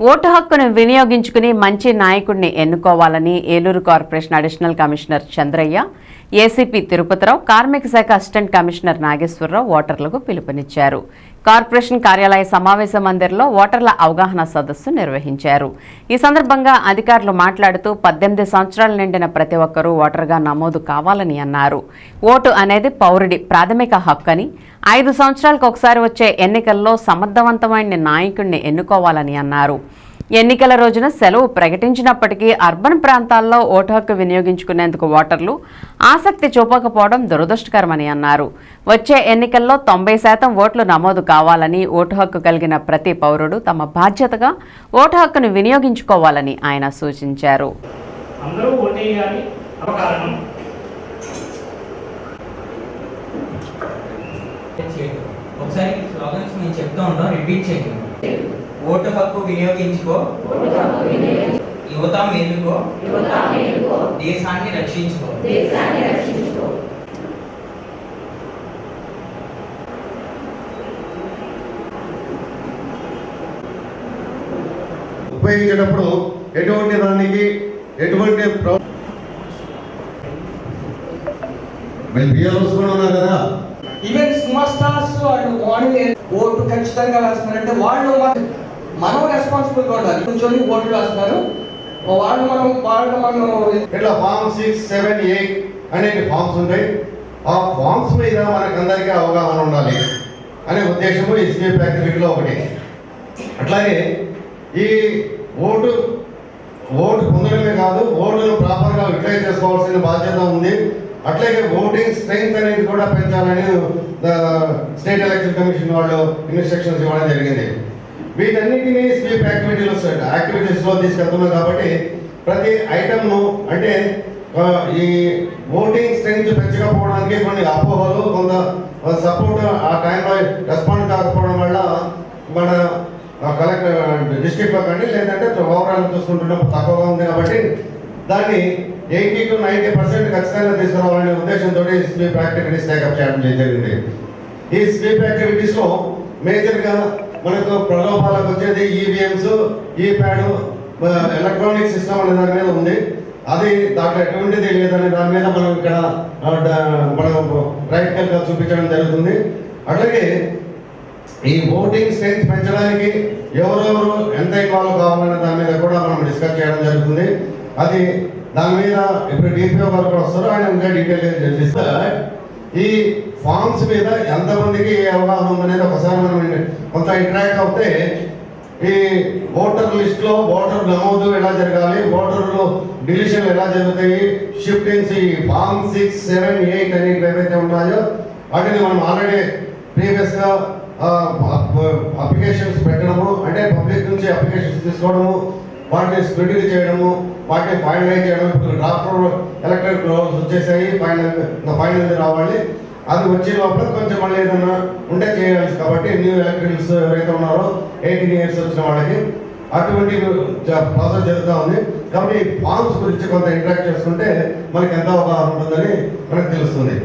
Vote హక్కును వినియోగించుకుని మంచి నాయకుడిని ఎన్నుకోవాలని Eluru corporation additional commissioner Chandraiah ACP Tirupathirao కార్మిక శాఖ అసిస్టెంట్ కమిషనర్ నాగేశ్వరరావు ఓటర్లకు పిలుపునిచ్చారు. కార్పొరేషన్ కార్యాలయ సమావేశ మందిర్లో ఓటర్ల అవగాహన సదస్సు నిర్వహించారు. ఈ సందర్భంగా అధికారులు మాట్లాడుతూ పద్దెనిమిది సంవత్సరాలు నిండిన ప్రతి ఒక్కరూ ఓటర్గా నమోదు కావాలని అన్నారు. ఓటు అనేది పౌరుడి ప్రాథమిక హక్కు అని ఐదు సంవత్సరాలకు ఒకసారి వచ్చే ఎన్నికల్లో సమర్థవంతమైన నాయకుడిని ఎన్నుకోవాలని అన్నారు. ఎన్నికల రోజున సెలవు ప్రకటించినప్పటికీ అర్బన్ ప్రాంతాల్లో ఓటు హక్కు వినియోగించుకునేందుకు ఓటర్లు ఆసక్తి చూపకపోవడం దురదృష్టకరమని అన్నారు. వచ్చే ఎన్నికల్లో తొంభై శాతం ఓట్లు నమోదు కావాలని ఓటు హక్కు కలిగిన ప్రతి పౌరుడు తమ బాధ్యతగా ఓటు హక్కును వినియోగించుకోవాలని ఆయన సూచించారు. ఒకసారి చెప్తూ ఉంటాం రిపీట్ చేయండి. ఓటు హక్కు వినియోగించుకో. యువత మేలుకో. దేశాన్ని రక్షించుకో. ఉపయోగించేటప్పుడు ఎటువంటి దానికి ఎటువంటి ప్ర- మీరు బియ్యాలు కూడా ఉన్నారు కదా. ఈవెన్ స్టార్స్ వాళ్ళు వాళ్ళు ఓటు ఖచ్చితంగా వేస్తున్నారంటే వాళ్ళు మనం రెస్పాన్సిబుల్గా ఉండాలి. కూర్చొని ఓట్లు రాస్తున్నారు వాళ్ళు మనం వాళ్ళు మనం ఇట్లా ఫామ్ సిక్స్ సెవెన్ ఎయిట్ అనేవి ఫామ్స్ ఉంటాయి. ఆ ఫామ్స్ మీద మనకందరికీ అవగాహన ఉండాలి అనే ఉద్దేశము ఎస్బీ స్వీప్ ఒకటి. అట్లాగే ఈ ఓటు ఓటు పొందడమే కాదు ఓటును ప్రాపర్గా యూటిలైజ్ చేసుకోవాల్సిన బాధ్యత ఉంది. అట్లాగే ఓటింగ్ స్ట్రెంగ్త్ అనేది కూడా పెంచాలని స్టేట్ ఎలక్షన్ కమిషన్ వాళ్ళు ఇన్స్ట్రక్షన్స్ ఇవ్వడం జరిగింది. వీటన్నిటిని స్వీప్ యాక్టివిటీలో యాక్టివిటీస్లో తీసుకెళ్తున్నాం కాబట్టి ప్రతి ఐటమ్ను అంటే ఈ ఓటింగ్ స్ట్రెంగ్త్ పెంచకపోవడానికి కొన్ని అపోహలు కొంత సపోర్ట్ ఆ టైంలో రెస్పాండ్ కాకపోవడం వల్ల మన కలెక్టర్ డిస్టిక్లో కానీ లేదంటే ఓవరాల్ చూసుకుంటున్నప్పుడు తక్కువగా ఉంది కాబట్టి దాన్ని ఎయిటీ టు నైంటీ పర్సెంట్ ఖచ్చితంగా తీసుకురావాలనే ఉద్దేశంతో స్వీప్ యాక్టివిటీస్ టేకప్ చేయడం జరిగింది. ఈ స్వీప్ యాక్టివిటీస్లో మేజర్గా మనకు ప్రలోభాలకు వచ్చేది ఈవీఎంస్ ఈ ప్యాడ్ ఎలక్ట్రానిక్ సిస్టమ్ అనే దాని మీద ఉంది. అది దాంట్లో ఎటువంటిది లేదనే దాని మీద మనం ఇక్కడ మనం ప్రాక్టికల్గా చూపించడం జరుగుతుంది. అట్లాగే ఈ ఓటింగ్ స్ట్రెంగ్త్ పెంచడానికి ఎవరెవరు ఎంత ఇన్వాల్వ్ కావాలనే దాని మీద కూడా మనం డిస్కస్ చేయడం జరుగుతుంది. అది దాని మీద ఇప్పుడు డిపిఓ గారు కూడా వస్తారు ఆయన ఇంకా డీటెయిల్ ఈ ఫామ్స్ మీద ఎంతమందికి ఏ అవగాహన ఉందనేది ఒకసారి మనం కొంత ఇంటరాక్ట్ అవుతే ఈ ఓటర్ లిస్ట్లో ఓటర్ నమోదు ఎలా జరగాలి ఓటర్లు డిలిషన్ ఎలా జరుగుతాయి షిఫ్టింగ్స్ ఈ ఫామ్ సిక్స్ సెవెన్ ఎయిట్ అనేవి ఏవైతే ఉన్నాయో వాటిని మనం ఆల్రెడీ ప్రీవియస్గా అప్లికేషన్స్ పెట్టడము అంటే పబ్లిక్ నుంచి అప్లికేషన్స్ తీసుకోవడము వాటిని స్క్రూటినీ చేయడము వాటిని ఫైనలైజ్ చేయడం ఇప్పుడు డాక్టర్ ఎలక్ట్రిక్ రోల్స్ వచ్చేసాయి ఫైనల్ ఫైనల్ రావాలి. అది వచ్చే లోపల కొంచెం మళ్ళీ ఏదైనా ఉంటే చేయాలి. కాబట్టి న్యూ ఎలక్ట్రికల్స్ ఎవరైతే ఉన్నారో ఎయిటీన్ ఇయర్స్ వచ్చిన వాళ్ళకి అటువంటి ప్రాసెస్ జరుగుతూ ఉంది. కాబట్టి ఫార్మ్స్ గురించి కొంత ఇంటరాక్ట్ చేసుకుంటే మనకి ఎంత అవగాహన ఉంటుందని మనకు తెలుస్తుంది.